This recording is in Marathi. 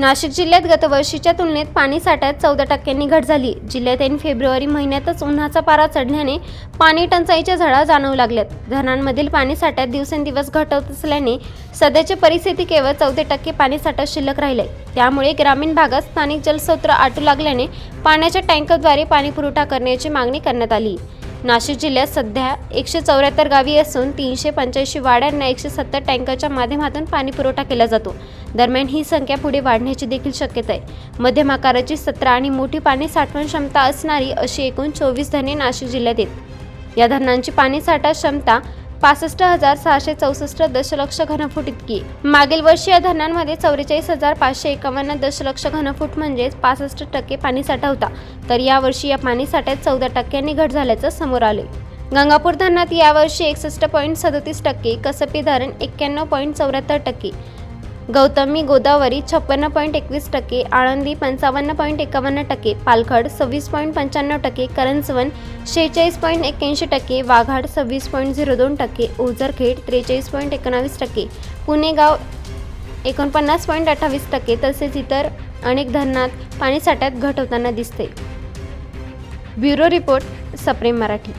नाशिक जिल्ह्यात गतवर्षीच्या तुलनेत पाणी साठ्यात चौदा टक्क्यांनी घट झाली. जिल्ह्यात ऐन फेब्रुवारी महिन्यातच उन्हाचा पारा चढल्याने पाणी टंचाईच्या झळा जाणवू लागल्यात. धरणांमधील पाणी साठ्यात दिवसेंदिवस घट होत असल्याने सध्याची परिस्थिती केवळ चौदा टक्के पाणी शिल्लक राहिले त्यामुळे ग्रामीण भागात स्थानिक जलस्रोत आटू लागल्याने पाण्याच्या टँकरद्वारे पाणीपुरवठा करण्याची मागणी करण्यात आली. नाशिक जिल्ह्यात सध्या एकशे चौऱ्याहत्तर गावी असून तीनशे पंच्याऐंशी वाड्यांना एकशे सत्तर टँकरच्या माध्यमातून पाणी पुरवठा केला जातो. दरम्यान ही संख्या पुढे वाढण्याची देखील शक्यता आहे. मध्यम आकाराची सतरा आणि मोठी पाणी साठवण क्षमता असणारी अशी एकूण चोवीस धरणे नाशिक जिल्ह्यात आहेत. या धरणांची पाणी साठा क्षमता पासष्ट हजार सहाशे चौसष्ट दशलक्ष घनफूट इतकी. मागील वर्षी या धरणांमध्ये चौवेचाळीस हजार पाचशे एकावन्न दशलक्ष घनफूट म्हणजेच पासष्ट टक्के पाणीसाठा होता. तर यावर्षी या पाणीसाठ्यात चौदा टक्क्यांनी घट झाल्याचं समोर आले गंगापूर धरणात यावर्षी एकसष्ट पॉईंट सदतीस टक्के कसपी धरण एक्क्याण्णव पॉईंट चौऱ्याहत्तर टक्के गौतमी गोदावरी छप्पन्न पॉईंट एकवीस टक्के आळंदी पंचावन्न पॉईंट एकावन्न टक्के पालखड सव्वीस पॉईंट पंच्याण्णव टक्के करंजवन शेहेचाळीस पॉईंट एक्क्याऐंशी टक्के वाघाड सव्वीस पॉईंट झिरो दोन टक्के ओझरखेड त्रेचाळीस पॉईंट एकोणावीस टक्के पुणेगाव एकोणपन्नास पॉईंट अठ्ठावीस टक्के तसेच इतर अनेक धरणात पाणीसाठ्यात घट होताना दिसते. ब्युरो रिपोर्ट सप्रेम मराठी.